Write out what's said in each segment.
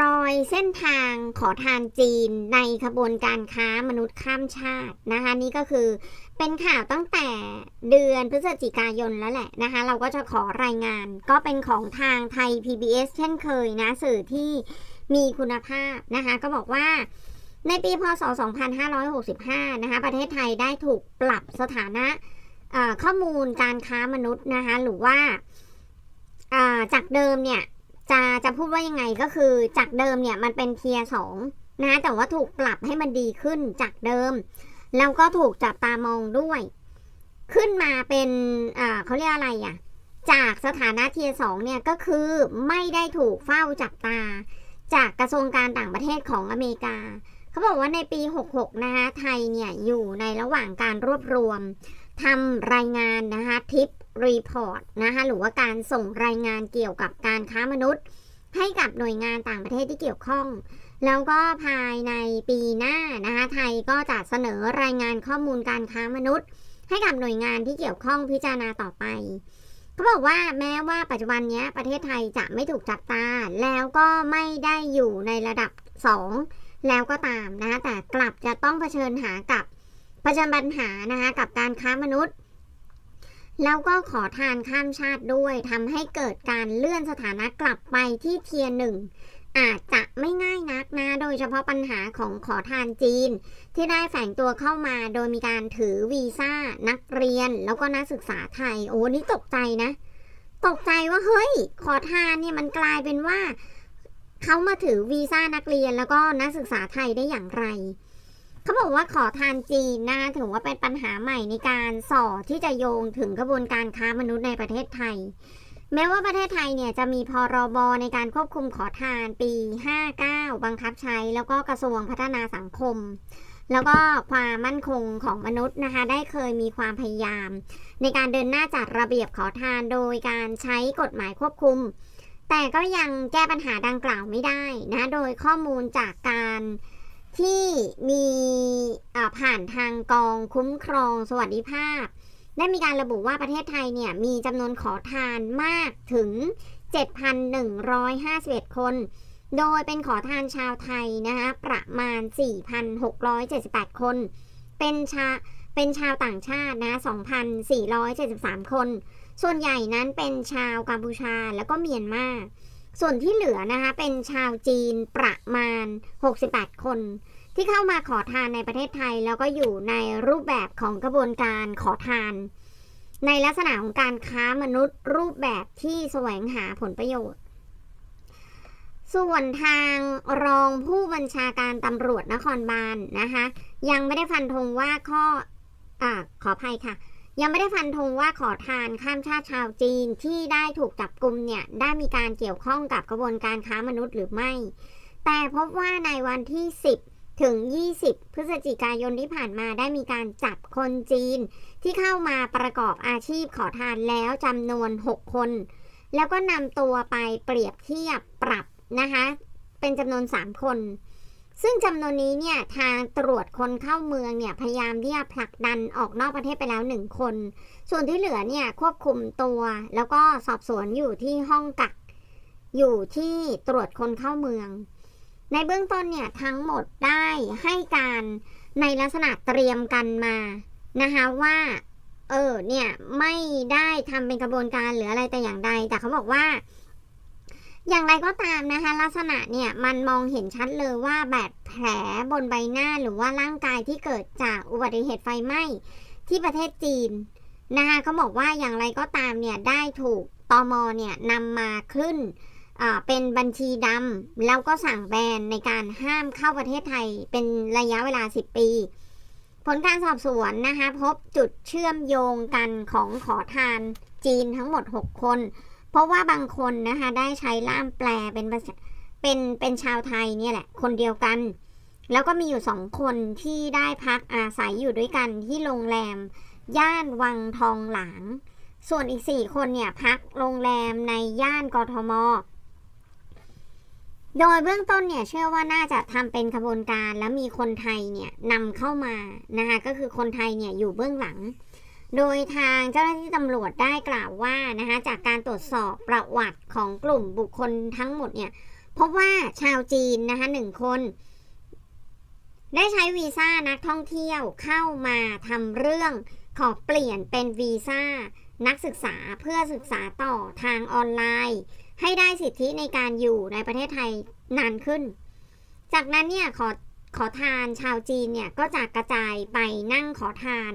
รอยเส้นทางขอทานจีนในขบวนการค้ามนุษย์ข้ามชาตินะคะ นี่ก็คือเป็นข่าวตั้งแต่เดือนพฤศจิกายนแล้วแหละนะคะ เราก็จะขอรายงานก็เป็นของทางไทย PBS เช่นเคยนะ สื่อที่มีคุณภาพนะคะ ก็บอกว่าในปีพศ 2565 นะคะ ประเทศไทยได้ถูกปรับสถานะข้อมูลการค้ามนุษย์นะคะ หรือว่าจากเดิมเนี่ย จะจะพูดว่ายังไงก็คือจากเดิมเนี่ยมันเป็นเทียสองนะแต่ว่าถูกปรับให้มันดีขึ้นจากเดิม แล้วก็ถูกจับตามองด้วย ขึ้นมาเป็นอ่าเขาเรียกอะไรอะจากสถานะเทียสองเนี่ยก็คือไม่ได้ถูกเฝ้าจับตา จากกระทรวงการต่างประเทศของอเมริกา เขาบอกว่าในปี 66 นะคะไทยเนี่ยอยู่ในระหว่างการรวบรวม ทำรายงานนะคะทิปรีพอร์ตนะคะหรือว่าการส่งรายงานเกี่ยวกับการค้ามนุษย์ ให้กับหน่วยงานต่างประเทศที่เกี่ยวข้อง แล้วก็ภายในปีหน้านะคะไทยก็จะเสนอรายงานข้อมูลการค้ามนุษย์ ให้กับหน่วยงานที่เกี่ยวข้องพิจารณาต่อไปเขาบอกว่าแม้ว่าปัจจุบันนี้ประเทศไทยจะไม่ถูกจับตา แล้วก็ไม่ได้อยู่ในระดับ 2 แล้วก็ตามนะคะแต่กลับจะต้องเผชิญหากับ ผชิญปัญหานะคะกับการค้ามนุษย์ แล้วก็ขอทานข้ามชาติด้วยทำให้เกิดการเลื่อนสถานะกลับไปที่เทียร์หนึ่งอาจจะไม่ง่ายนักนะ โดยเฉพาะปัญหาของขอทานจีน ที่ได้แฝงตัวเข้ามาโดยมีการถือวีซ่านักเรียน แล้วก็นักศึกษาไทย โอ้นี่ตกใจนะ ตกใจว่าเฮ้ย ขอทานเนี่ยมันกลายเป็นว่า เขามาถือวีซ่านักเรียนแล้วก็นักศึกษาไทยได้อย่างไร เขาบอกว่าขอทานจีนนะถือว่าเป็นปัญหาใหม่ในการส่อที่จะโยงถึงกระบวนการค้ามนุษย์ในประเทศไทย แม้ว่าประเทศไทยเนี่ยจะมีพรบในการควบคุมขอทานปี 59 บังคับใช้ แล้วก็กระทรวงพัฒนาสังคม แล้วก็ความมั่นคงของมนุษย์นะคะ ได้เคยมีความพยายาม ในการเดินหน้าจัดระเบียบขอทานโดยการใช้กฎหมายควบคุม แต่ก็ยังแก้ปัญหาดังกล่าวไม่ได้นะ โดยข้อมูลจากการ ที่มีผ่านทางกองคุ้มครองสวัสดิภาพ ได้มีการระบุว่าประเทศไทยเนี่ยมีจำนวนขอทานมากถึง 7,151 คน โดยเป็นขอทานชาวไทยนะคะประมาณ 4,678 คน เป็นชาเป็นชาวต่างชาตินะ 2,473 คน ส่วนใหญ่นั้นเป็นชาวกัมพูชาแล้วก็เมียนมา ส่วนที่เหลือนะคะเป็นชาวจีนประมาณ 68 คน ที่เข้ามาขอทานในประเทศไทย แล้วก็อยู่ในรูปแบบของกระบวนการขอทาน ในลักษณะของการค้ามนุษย์รูปแบบที่แสวงหาผลประโยชน์ ส่วนทางรองผู้บัญชาการตำรวจนครบาลนนะคะ ยังไม่ได้ฟันธงว่าข้ออ่าขออภัยค่ะ ยังไม่ได้ฟันธงว่าขอทานข้ามชาติชาวจีนที่ได้ถูกจับกลุ่มเนี่ยได้มีการเกี่ยวข้องกับกระบวนการค้ามนุษย์หรือไม่ แต่พบว่าในวันที่ 10 ถึง 20 พฤศจิกายนที่ผ่านมาได้มีการจับคนจีน ที่เข้ามาประกอบอาชีพขอทานแล้วจำนวน 6 คน แล้วก็นำตัวไปเปรียบเทียบปรับนะคะ เป็นจำนวน 3 คน ซึ่งจำนวนนี้เนี่ยทางตรวจคนเข้าเมืองเนี่ยพยายามที่จะผลักดันออกนอกประเทศไปแล้วหนึ่งคน ส่วนที่เหลือเนี่ยควบคุมตัว แล้วก็สอบสวนอยู่ที่ห้องกัก อยู่ที่ตรวจคนเข้าเมือง ในเบื้องต้นเนี่ยทั้งหมดได้ให้การในลักษณะเตรียมกันมานะคะว่าเออเนี่ยไม่ได้ทำเป็นกระบวนการหรืออะไรแต่อย่างใด แต่เขาบอกว่า อย่างไรก็ตามนะคะ ลักษณะเนี่ยมันมองเห็นชัดเลยว่าบาดแผลบนใบหน้าหรือว่าร่างกายที่เกิดจากอุบัติเหตุไฟไหม้ที่ประเทศจีนนะคะเขาบอกว่าอย่างไรก็ตามเนี่ยได้ถูกตมเนี่ยนำมาขึ้นอ่าเป็นบัญชีดำแล้วก็สั่งแบนในการห้ามเข้าประเทศไทยเป็นระยะเวลา 10 ปี ผลการสอบสวนนะคะ พบจุดเชื่อมโยงกันของขอทานจีนทั้งหมด 6 คน ราะว่าบางคนนะคะได้ใช้ล่ามแปลเป็นภาษาเป็นเป็นชาวไทยเนี่ยแหละ คนเดียวกัน แล้วก็มีอยู่สองคนที่ได้พักอาศัยอยู่ด้วยกันที่โรงแรม ย่านวังทองหลาง ส่วนอีกสี่คนเนี่ยพักโรงแรมในย่านกทม โดยเบื้องต้นเนี่ยเชื่อว่าน่าจะทำเป็นขบวนการแล้วมีคนไทยเนี่ยนำเข้ามานะคะก็คือคนไทยเนี่ยอยู่เบื้องหลัง โดยทางเจ้าหน้าที่ตำรวจได้กล่าวว่านะคะจากการตรวจสอบประวัติของกลุ่มบุคคลทั้งหมดเนี่ยพบว่าชาวจีนนะคะหนึ่งคน ได้ใช้วีซ่านักท่องเที่ยวเข้ามาทำเรื่องขอเปลี่ยนเป็นวีซ่านักศึกษาเพื่อศึกษาต่อทางออนไลน์ ให้ได้สิทธิในการอยู่ในประเทศไทยนานขึ้น จากนั้นเนี่ยขอขอทานชาวจีนเนี่ยก็จะกระจายไปนั่งขอทาน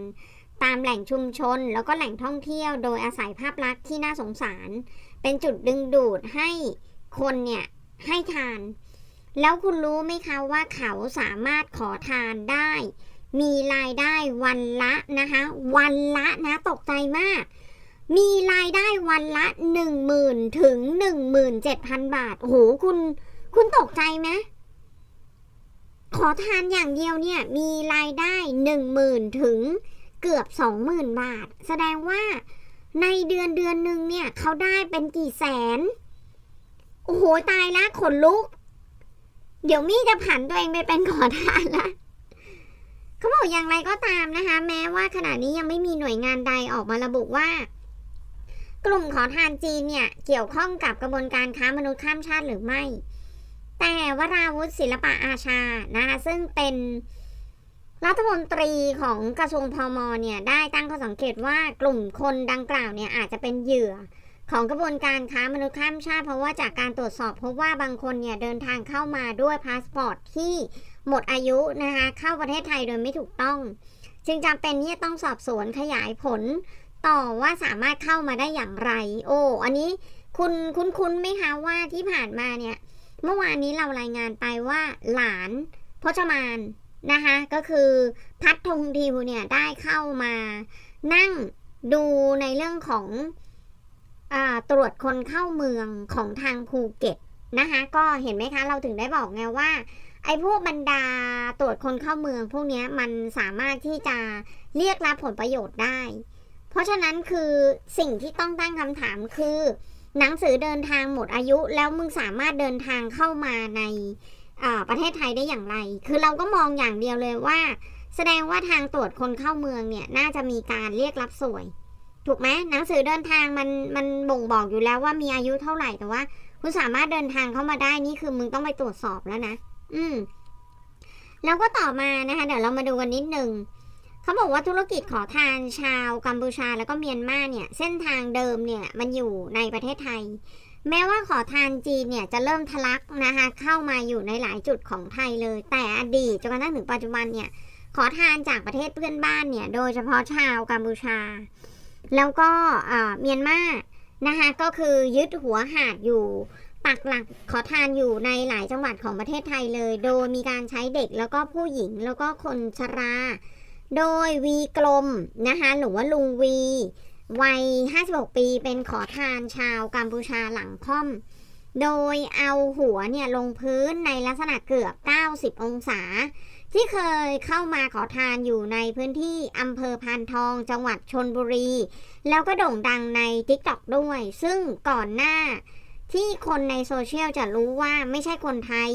ตามแหล่งชุมชนแล้วก็แหล่งท่องเที่ยว โดยอาศัยภาพลักษณ์ที่น่าสงสาร เป็นจุดดึงดูดให้คนเนี่ยให้ทาน แล้วคุณรู้ไหมคะว่าเขาสามารถขอทานได้ มีรายได้วันละนะคะ วันละนะตกใจมาก มีรายได้วันละหนึ่งหมื่นถึงหนึ่งหมื่นเจ็ดพันบาทโอ้โหคุณคุณตกใจไหมขอทานอย่างเดียวเนี่ยมีรายได้หนึ่งหมื่นถึง เกือบสองหมื่นบาท แสดงว่าในเดือนเดือนหนึ่งเนี่ยเขาได้เป็นกี่แสน โอ้โห ตายละขนลุก เดี๋ยวมี่จะผันตัวเองไปเป็นขอทานละเขาบอกอย่างไรก็ตามนะคะ แม้ว่าขณะนี้ยังไม่มีหน่วยงานใดออกมาระบุว่า กลุ่มขอทานจีนเนี่ยเกี่ยวข้องกับกระบวนการค้ามนุษย์ข้ามชาติหรือไม่ แต่วราวุฒิศิลปะอาชานะคะซึ่งเป็น รัฐมนตรีของกระทรวงพมเนี่ยได้ตั้งข้อสังเกตว่ากลุ่มคนดังกล่าวเนี่ยอาจจะเป็นเหยื่อของกระบวนการค้ามนุษย์ข้ามชาติ เพราะว่าจากการตรวจสอบพบว่าบางคนเนี่ยเดินทางเข้ามาด้วยพาสปอร์ตที่หมดอายุนะคะเข้าประเทศไทยโดยไม่ถูกต้อง จึงจำเป็นที่จะต้องสอบสวนขยายผล ต่อว่าสามารถเข้ามาได้อย่างไร โอ้อันนี้คุณคุ้นคุ้นไหมคะว่าที่ผ่านมาเนี่ย เมื่อวานนี้เรารายงานไปว่าหลานพจมาน นะคะก็คือพัดธงทิวเนี่ยได้เข้ามานั่งดูในเรื่องของอตรวจคนเข้าเมืองของทางภูเก็ตนะคะก็เห็นไหมคะเราถึงได้บอกไงว่า ไอ้พวกบรรดาตรวจคนเข้าเมือง พวกนี้มันสามารถที่จะเรียกรับผลประโยชน์ได้ เพราะฉะนั้นคือสิ่งที่ต้องตั้งคำถามคือ หนังสือเดินทางหมดอายุแล้วมึงสามารถเดินทางเข้ามาใน ประเทศไทยได้อย่างไร คือเราก็มองอย่างเดียวเลยว่า แสดงว่าทางตรวจคนเข้าเมืองเนี่ยน่าจะมีการเรียกรับสวย ถูกไหมหนังสือเดินทางมันมันบ่งบอกอยู่แล้วว่ามีอายุเท่าไหร่แต่ว่า คุณสามารถเดินทางเข้ามาได้นี่คือมึงต้องไปตรวจสอบแล้วนะ อืมแล้วก็ต่อมานะคะเดี๋ยวเรามาดูกันนิดนึงเขาบอกว่าธุรกิจขอทานชาวกัมพูชาแล้วก็เมียนมาเนี่ย เส้นทางเดิมเนี่ยมันอยู่ในประเทศไทย แม้ว่าขอทานจีนเนี่ยจะเริ่มทะลักนะคะเข้ามาอยู่ในหลายจุดของไทยเลย แต่อดีตจนกระทั่งถึงปัจจุบันเนี่ยขอทานจากประเทศเพื่อนบ้านเนี่ยโดยเฉพาะชาวกัมพูชา แล้วก็เออเมียนมานะคะก็คือยึดหัวหาดอยู่ปักหลักขอทานอยู่ในหลายจังหวัดของประเทศไทยเลย โดยมีการใช้เด็กแล้วก็ผู้หญิงแล้วก็คนชรา โดยวีกลมนะคะหรือว่าลุงวี วัย 56 ปีเป็นขอทานชาวกัมพูชาหลังค่อม โดยเอาหัวเนี่ยลงพื้นในลักษณะเกือบ 90 องศา ที่เคยเข้ามาขอทานอยู่ในพื้นที่อำเภอพานทองจังหวัดชนบุรี แล้วก็โด่งดังใน TikTok ด้วย ซึ่งก่อนหน้าที่คนในโซเชียลจะรู้ว่าไม่ใช่คนไทย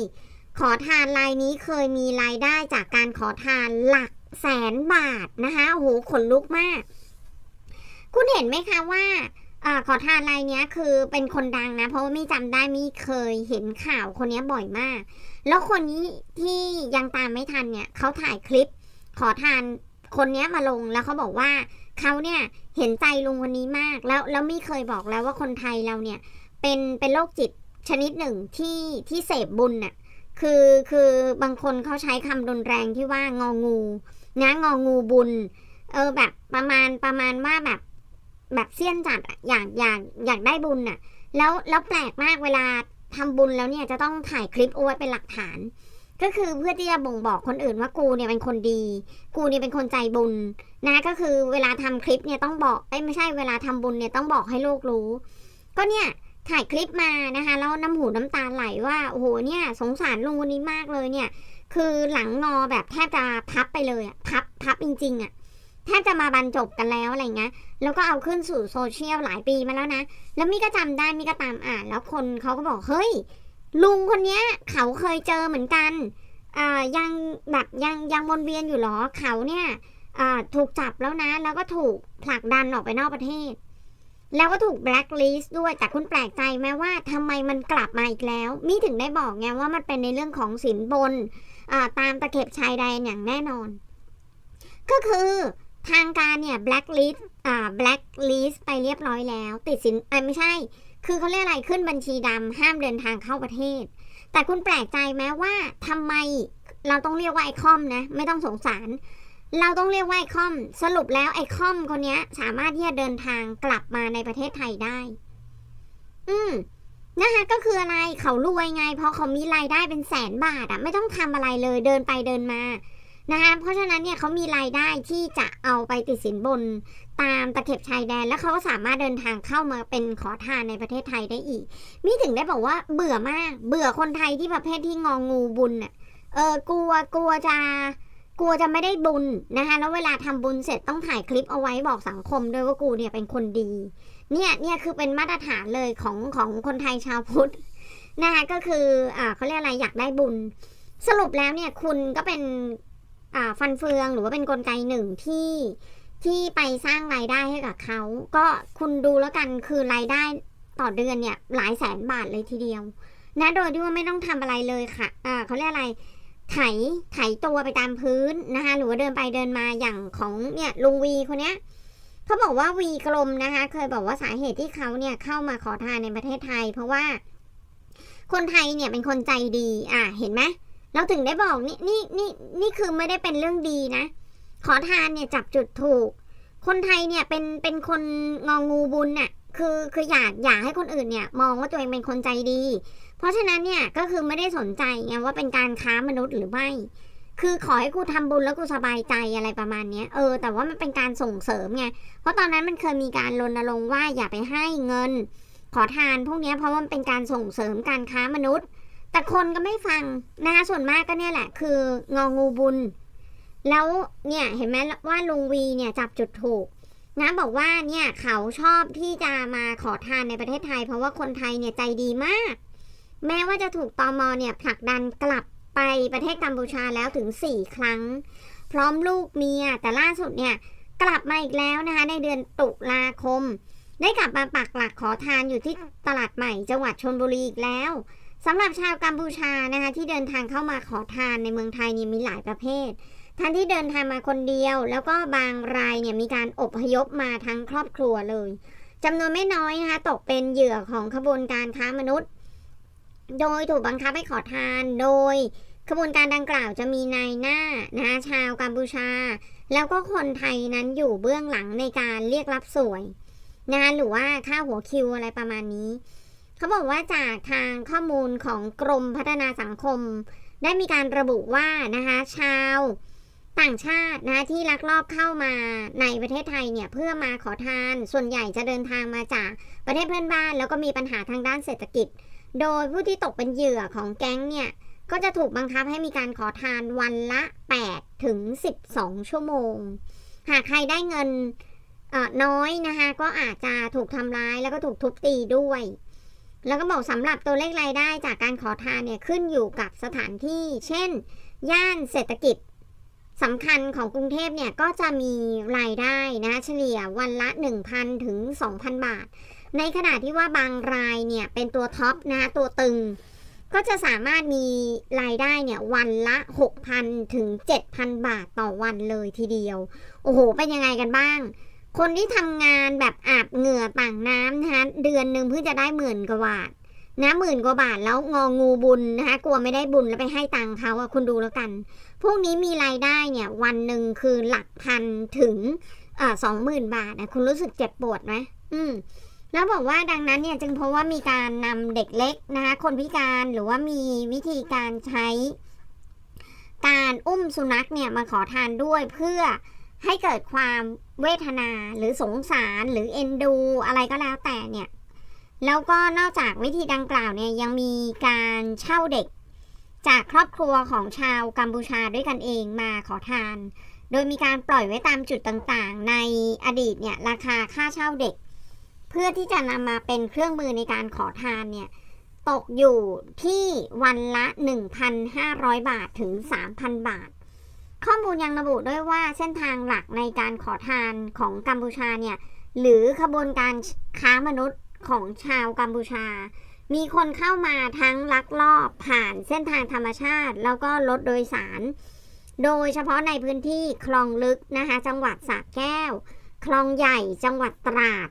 ขอทานรายนี้เคยมีรายได้จากการขอทานหลักแสนบาทนะคะโอ้โหขนลุกมาก คุณเห็นไหมคะว่าอขอทานรายนี้คือเป็นคนดังนะ เพราะว่ามีจำได้มีเคยเห็นข่าวคนนี้บ่อยมาก แล้วคนนี้ที่ยังตามไม่ทันเนี่ยเขาถ่ายคลิป ขอทานคนนี้มาลงแล้วเขาบอกว่าเขาเนี่ยเห็นใจลุงคนนี้มากแล้วแล้วมีเคยบอกแล้วว่าคนไทยเราเนี่ยเป็นเป็นโรคจิตชนิดหนึ่งที่ที่เสพบุญน่ะคือคือบางคนเขาใช้คำรุนแรงที่ว่างองูนะงองูบุญ เออแบบประมาณประมาณว่าแบบ แบบเสี้ยนจัดอยากอยากอยากได้บุญน่ะ แล้วแล้วแปลกมากเวลาทำบุญแล้วเนี่ยจะต้องถ่ายคลิปเอาไว้เป็นหลักฐาน ก็คือเพื่อที่จะบ่งบอกคนอื่นว่ากูเนี่ยเป็นคนดี กูเนี่ยเป็นคนใจบุญนะก็คือเวลาทำคลิปเนี่ยต้องบอกเอ้ยไม่ใช่เวลาทำบุญเนี่ยต้องบอกให้โลกรู้ ก็เนี่ยถ่ายคลิปมานะคะแล้วน้ำหูน้ำตาไหลว่าโอ้โหเนี่ย สงสารลุงคนนี้มากเลยเนี่ย คือหลังงอแบบแทบจะพับไปเลยอะพับพับจริงๆอะ แทบจะมาบรรจบกันแล้วอะไรเงี้ยแล้วก็เอาขึ้นสู่โซเชียลหลายปีมาแล้วนะ แล้วมี่ก็จำได้มี่ก็ตามอ่าน แล้วคนเขาก็บอกเฮ้ย ลุงคนเนี้ย เขาเคยเจอเหมือนกันอ่ายังแบบยังยังวนเวียนอยู่หรอเขาเนี่ยอ่าถูกจับแล้วนะ แล้วก็ถูกผลักดันออกไปนอกประเทศ แล้วก็ถูกแบล็คลิสต์ด้วยแต่คุณแปลกใจไหมว่าทำไมมันกลับมาอีกแล้วมีถึงได้บอกไงว่ามันเป็นในเรื่องของสินบนอ่าตามตะเข็บชายแดนอย่างแน่นอน ก็คือ ทางการเนี่ยแบล็คลิสต์อ่าแบล็คลิสต์ไปเรียบร้อยแล้ว ติดสินอ้ยไม่ใช่ คือเขาเรียกอะไรขึ้นบัญชีดำห้ามเดินทางเข้าประเทศ แต่คุณแปลกใจไหมว่าทำไมเราต้องเรียกว่าไอคอมนะ ไม่ต้องสงสาร เราต้องเรียกว่าไอคอม สรุปแล้วไอคอมคนนี้สามารถที่จะเดินทางกลับมาในประเทศไทยได้ อืมนะคะก็คืออะไรเขารวยไง เพราะเขามีรายได้เป็นแสนบาทอะไม่ต้องทำอะไรเลยเดินไปเดินมา นะคะเพราะฉะนั้นเนี่ยเขามีรายได้ที่จะเอาไปติดสินบนตามตะเข็บชายแดน แล้วเขาก็สามารถเดินทางเข้ามาเป็นขอทานในประเทศไทยได้อีกมีถึงได้บอกว่าเบื่อมาก เบื่อคนไทยที่ประเภทที่งองงูบุญน่ะเออกลัวกลัวจะกลัวจะไม่ได้บุญนะคะแล้วเวลาทำบุญเสร็จต้องถ่ายคลิปเอาไว้บอกสังคมด้วยว่ากูเนี่ยเป็นคนดี เนี่ยเนี่ยคือเป็นมาตรฐานเลยของของคนไทยชาวพุทธนะคะก็คืออ่าเขาเรียกอะไรอยากได้บุญ สรุปแล้วเนี่ยคุณก็เป็น ฟันเฟืองหรือว่าเป็นกลไกหนึ่งที่ที่ไปสร้างรายได้ให้กับเขา ก็คุณดูแล้วกันคือรายได้ต่อเดือนเนี่ยหลายแสนบาทเลยทีเดียว นะโดยที่ว่าไม่ต้องทำอะไรเลยค่ะอ่าเขาเรียกอะไร ไถไถตัวไปตามพื้นนะคะหรือว่าเดินไปเดินมาอย่างของเนี่ยลุงวีคนเนี้ยเขาบอกว่าวีกลมนะคะ เคยบอกว่าสาเหตุที่เขาเนี่ยเข้ามาขอทานในประเทศไทย เพราะว่าคนไทยเนี่ยเป็นคนใจดี อะเห็นไหม เราถึงได้บอกนี่นี่นี่นี่คือไม่ได้เป็นเรื่องดีนะ ขอทานเนี่ยจับจุดถูก คนไทยเนี่ยเป็นเป็นคนงองูบุญน่ะคือคืออยากอยากให้คนอื่นเนี่ย มองว่าตัวเองเป็นคนใจดี เพราะฉะนั้นเนี่ยก็คือไม่ได้สนใจไงว่าเป็นการค้ามนุษย์หรือไม่ คือขอให้กูทำบุญแล้วกูสบายใจอะไรประมาณเนี้ยเออแต่ว่ามันเป็นการส่งเสริมไงเพราะตอนนั้นมันเคยมีการรณรงค์ว่าอย่าไปให้เงิน ขอทานพวกนี้เพราะว่ามันเป็นการส่งเสริมการค้ามนุษย์ แต่คนก็ไม่ฟังนะคะส่วนมากก็เนี่ยแหละ คืององูบุญ แล้วเนี่ยเห็นไหมว่าลุงวีเนี่ยจับจุดถูกนะบอกว่าเนี่ยเขาชอบที่จะมาขอทานในประเทศไทย เพราะว่าคนไทยเนี่ยใจดีมาก แม้ว่าจะถูกตอมอเนี่ยผลักดันกลับไปประเทศกัมพูชาแล้วถึง 4 ครั้ง พร้อมลูกเมีย แต่ล่าสุดเนี่ยกลับมาอีกแล้วนะคะ ในเดือนตุลาคม ได้กลับมาปักหลักขอทานอยู่ที่ตลาดใหม่จังหวัดชนบุรีอีกแล้ว สำหรับชาวกัมพูชานะคะที่เดินทางเข้ามาขอทานในเมืองไทยนี่มีหลายประเภททั้งที่เดินทางมาคนเดียว แล้วก็บางรายเนี่ยมีการอพยพมาทั้งครอบครัวเลยจำนวนไม่น้อยนะคะตกเป็นเหยื่อของขบวนการค้ามนุษย์ โดยถูกบังคับให้ขอทานโดยขบวนการดังกล่าวจะมีนายหน้านะคะชาวกัมพูชา แล้วก็คนไทยนั้นอยู่เบื้องหลังในการเรียกรับสวยนะคะหรือว่าค่าหัวคิวอะไรประมาณนี้ เขาบอกว่าจากทางข้อมูลของกรมพัฒนาสังคม ได้มีการระบุว่านะคะชาวต่างชาตินะคะที่ลักลอบเข้ามาในประเทศไทยเนี่ยเพื่อมาขอทานส่วนใหญ่จะเดินทางมาจากประเทศเพื่อนบ้าน แล้วก็มีปัญหาทางด้านเศรษฐกิจ โดยผู้ที่ตกเป็นเหยื่อของแก๊งเนี่ยก็จะถูกบังคับให้มีการขอทานวันละ 8 ถึง 12 ชั่วโมง หากใครได้เงินน้อยนะคะก็อาจจะถูกทำร้ายแล้วก็ถูกทุบตีด้วย แล้วก็บอกสำหรับตัวเลขรายได้จากการขอทานเนี่ยขึ้นอยู่กับสถานที่ เช่น ย่านเศรษฐกิจสำคัญของกรุงเทพเนี่ยก็จะมีรายได้นะเฉลี่ยวันละ 1,000 ถึง 2,000 บาท ในขณะที่ว่าบางรายเนี่ยเป็นตัวท็อปนะตัวตึง ก็จะสามารถมีรายได้เนี่ยวันละ 6,000 ถึง 7,000 บาทต่อวันเลยทีเดียว โอ้โห เป็นยังไงกันบ้าง คนที่ทำงานแบบอาบเหงื่อต่างน้ำนะคะเดือนหนึ่งเพิ่งจะได้หมื่นกว่าบาทนะหมื่นกว่าบาทแล้วงองูบุญนะคะกลัวไม่ได้บุญแล้วไปให้ตังค์เขาอะคุณดูแล้วกัน พวกนี้มีรายได้เนี่ยวันหนึ่งคือหลักพันถึงเอ่อสองหมื่นบาทนะคุณรู้สึกเจ็บปวดไหมอืมแล้วบอกว่าดังนั้นเนี่ยจึงเพราะว่ามีการนำเด็กเล็กนะคะคนพิการหรือว่ามีวิธีการใช้ การอุ้มสุนัขเนี่ยมาขอทานด้วยเพื่อให้เกิดความ เวทนาหรือสงสารหรือเอ็นดูอะไรก็แล้วแต่เนี่ย แล้วก็นอกจากวิธีดังกล่าวเนี่ยยังมีการเช่าเด็ก จากครอบครัวของชาวกัมพูชาด้วยกันเองมาขอทาน โดยมีการปล่อยไว้ตามจุดต่างๆ ในอดีตเนี่ยราคาค่าเช่าเด็ก เพื่อที่จะนำมาเป็นเครื่องมือในการขอทานเนี่ยตกอยู่ที่วันละ 1,500 บาทถึง 3,000 บาท ข้อมูลยังระบุด้วยว่าเส้นทางหลักในการขอทานของกัมพูชาเนี่ย หรือขบวนการค้ามนุษย์ของชาวกัมพูชา มีคนเข้ามาทั้งลักลอบผ่านเส้นทางธรรมชาติ แล้วก็รถโดยสาร โดยเฉพาะในพื้นที่คลองลึกนะคะ จังหวัดสระแก้ว คลองใหญ่จังหวัดตราด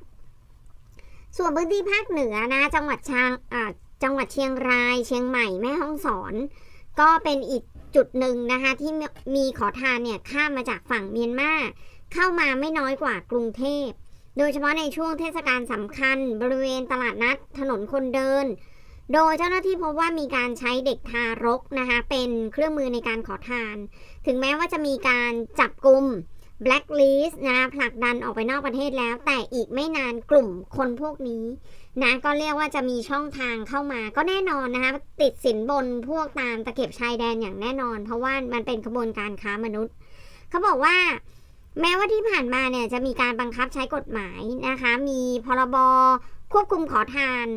ส่วนพื้นที่ภาคเหนือนะจังหวัดชางจังหวัดเชียงราย เชียงใหม่แม่ฮ่องสอน ก็เป็นอีก จุดหนึ่งนะคะที่มีขอทานเนี่ยข้ามมาจากฝั่งเมียนมาเข้ามาไม่น้อยกว่ากรุงเทพ โดยเฉพาะในช่วงเทศกาลสำคัญ บริเวณตลาดนัดถนนคนเดิน โดยเจ้าหน้าที่พบว่ามีการใช้เด็กทารกนะคะเป็นเครื่องมือในการขอทาน ถึงแม้ว่าจะมีการจับกลุ่ม blacklist นะผลักดันออกไปนอกประเทศแล้ว แต่อีกไม่นานกลุ่มคนพวกนี้นะก็เรียกว่าจะมีช่องทางเข้ามาก็แน่นอนนะคะติดสินบนพวกตามตะเข็บชายแดนอย่างแน่นอน เพราะว่ามันเป็นขบวนการค้ามนุษย์ เขาบอกว่าแม้ว่าที่ผ่านมาเนี่ยจะมีการบังคับใช้กฎหมายนะคะ มีพรบควบคุมขอทาน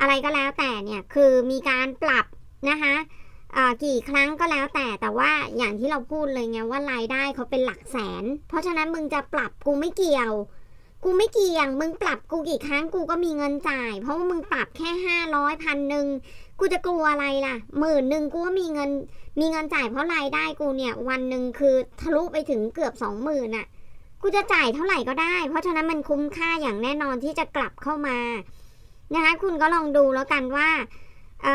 อะไรก็แล้วแต่เนี่ยคือมีการปรับนะคะ กี่ครั้งก็แล้วแต่แต่ว่าอย่างที่เราพูดเลยไงว่ารายได้เขาเป็นหลักแสน เพราะฉะนั้นมึงจะปรับกูไม่เกี่ยว กูไม่เกี่ยงมึงปรับกูกี่ครั้งกูก็มีเงินจ่าย เพราะว่ามึงปรับแค่ห้าร้อยพันหนึ่งกูจะกลัวอะไรล่ะหมื่นหนึ่งกูก็มีเงิน มีเงินจ่ายเพราะรายได้กูเนี่ย วันหนึ่งคือทะลุไปถึงเกือบสองหมื่นอะ กูจะจ่ายเท่าไหร่ก็ได้ เพราะฉะนั้นมันคุ้มค่าอย่างแน่นอนที่จะกลับเข้ามานะคะคุณก็ลองดูแล้วกันว่า อ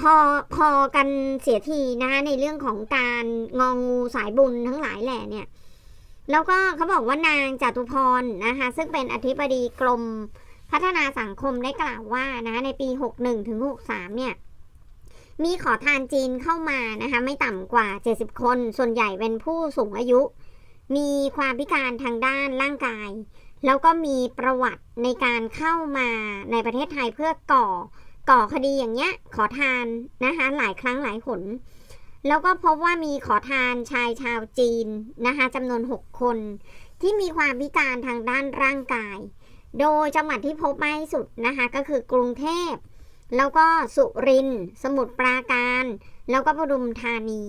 พอพอกันเสียทีนะคะในเรื่องของการงองงูสายบุญทั้งหลายแหล่เนี่ย แล้วก็เขาบอกว่านางจตุพรนะคะซึ่งเป็นอธิบดีกรมพัฒนาสังคมได้กล่าวว่านะคะในปี 61ถึง63 เนี่ย มีขอทานจีนเข้ามานะคะไม่ต่ำกว่า 70 คน ส่วนใหญ่เป็นผู้สูงอายุ มีความพิการทางด้านร่างกาย แล้วก็มีประวัติในการเข้ามาในประเทศไทยเพื่อก่อ ก่อคดีอย่างเงี้ยขอทานนะคะหลายครั้งหลายหนแล้วก็พบว่ามีขอทานชายชาวจีนนะคะจำนวน 6 คน ที่มีความพิการทางด้านร่างกาย โดยจังหวัดที่พบมากที่สุดนะคะก็คือกรุงเทพ แล้วก็สุรินทร์สมุทรปราการ แล้วก็ปทุมธานี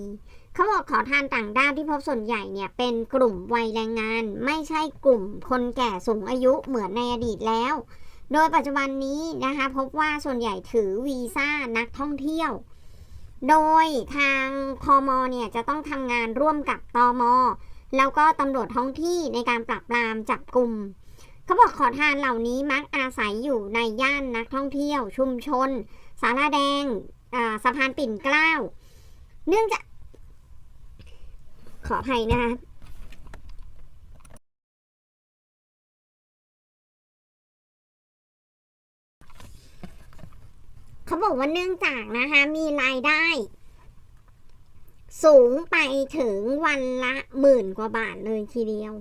เขาบอกขอทานต่างด้าวที่พบส่วนใหญ่เนี่ยเป็นกลุ่มวัยแรงงาน ไม่ใช่กลุ่มคนแก่สูงอายุเหมือนในอดีตแล้ว โดยปัจจุบันนี้นะคะพบว่าส่วนใหญ่ถือวีซ่านักท่องเที่ยว โดยทางพอมเนี่ยจะต้องทำงานร่วมกับตอมแล้วก็ตำรวจท้องที่ในการปราบปรามจับกลุ่มเขาบอกขอทานเหล่านี้มักอาศัยอยู่ในย่านนักท่องเที่ยว ชุมชน สาราแดงสะพานปิ่นเกล้า เนื่องจากขออภัยนะคะ เขาบอกว่าเนื่องจากนะคะมีรายได้ สูงไปถึงวันละหมื่นกว่าบาทเลยทีเดียว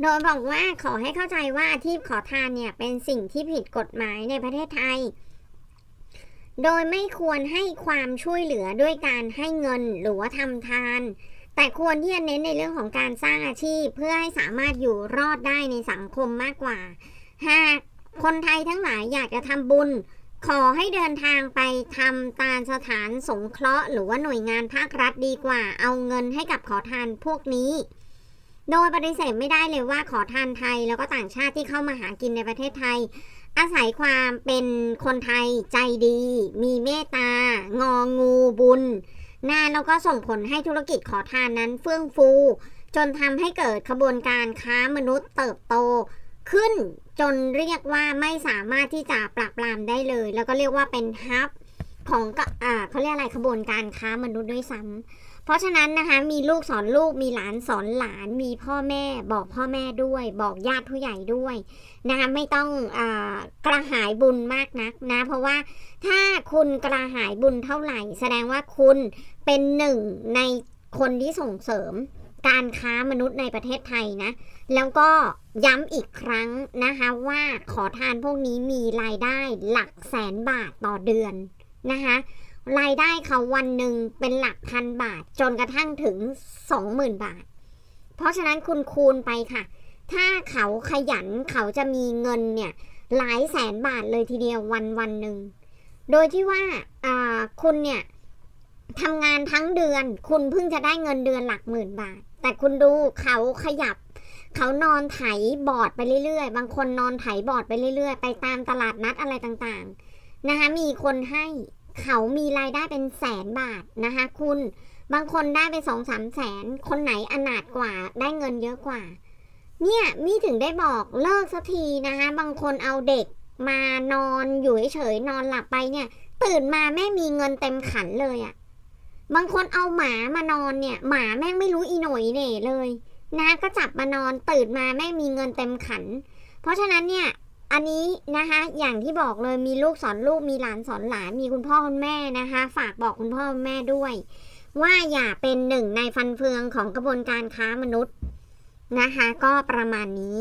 โดยบอกว่าขอให้เข้าใจว่าอาชีพขอทานเนี่ยเป็นสิ่งที่ผิดกฎหมายในประเทศไทย โดยไม่ควรให้ความช่วยเหลือด้วยการให้เงินหรือว่าทำทาน แต่ควรที่จะเน้นในเรื่องของการสร้างอาชีพ เพื่อให้สามารถอยู่รอดได้ในสังคมมากกว่า หากคนไทยทั้งหลายอยากจะทำบุญ ขอให้เดินทางไปทำตาสถานสงเคราะห์ หรือว่าหน่วยงานภาครัฐดีกว่า เอาเงินให้กับขอทานพวกนี้ โดยปฏิเสธไม่ได้เลยว่าขอทานไทยแล้วก็ต่างชาติที่เข้ามาหากินในประเทศไทย อาศัยความเป็นคนไทยใจดี มีเมตตางองูบุญนาแล้วก็ส่งผลให้ธุรกิจขอทานนั้นเฟื่องฟู จนทำให้เกิดขบวนการค้ามนุษย์เติบโตขึ้น จนเรียกว่าไม่สามารถที่จะปราบปรามได้เลย แล้วก็เรียกว่าเป็นฮับของก็อ่าเขาเรียกอะไรขบวนการค้ามนุษย์ด้วยซ้ำเพราะฉะนั้นนะคะมีลูกสอนลูกมีหลานสอนหลาน มีพ่อแม่บอกพ่อแม่ด้วย บอกญาติผู้ใหญ่ด้วยนะคะไม่ต้องอกระหายบุญมากนักนะ เพราะว่าถ้าคุณกระหายบุญเท่าไหร่ แสดงว่าคุณเป็นหนึ่งในคนที่ส่งเสริม การค้ามนุษย์ในประเทศไทยนะ แล้วก็ย้ำอีกครั้งนะคะว่าขอทานพวกนี้มีรายได้หลักแสนบาทต่อเดือนนะคะรายได้เขาวันหนึ่งเป็นหลักพันบาทจนกระทั่งถึง 20,000 บาท เพราะฉะนั้นคุณคูณไปค่ะ ถ้าเขาขยันเขาจะมีเงินเนี่ยหลายแสนบาทเลยทีเดียววันวันหนึ่ง โดยที่ว่าอ่าคุณเนี่ยทำงานทั้งเดือน คุณเพิ่งจะได้เงินเดือนหลักหมื่นบาท แต่คุณดูเขาขยับ เขานอนไถบอร์ดไปเรื่อยๆ บางคนนอนไถบอร์ดไปเรื่อยๆ ไปตามตลาดนัดอะไรต่างๆนะคะมีคนให้เขามีรายได้เป็นแสนบาทนะคะคุณบางคนได้ไปสองสามแสน คนไหนอนาถกว่าได้เงินเยอะกว่า เนี่ยมีถึงได้บอกเลิกสักทีนะคะบางคนเอาเด็กมานอนอยู่เฉยๆนอนหลับไปเนี่ย ตื่นมาแม่มีเงินเต็มขันเลยอะ่ะ บางคนเอาหมามานอนเนี่ย หมาแม่งไม่รู้อีหน่อยเหน่เลยนะก็จับมานอนตื่นมาแม่งมีเงินเต็มขัน เพราะฉะนั้นเนี่ยอันนี้นะคะอย่างที่บอกเลยมีลูกสอนลูกมีหลานสอนหลานมีคุณพ่อคุณแม่นะคะ ฝากบอกคุณพ่อคุณแม่ด้วย ว่าอย่าเป็นหนึ่งในฟันเฟืองของกระบวนการค้ามนุษย์นะคะ ก็ประมาณนี้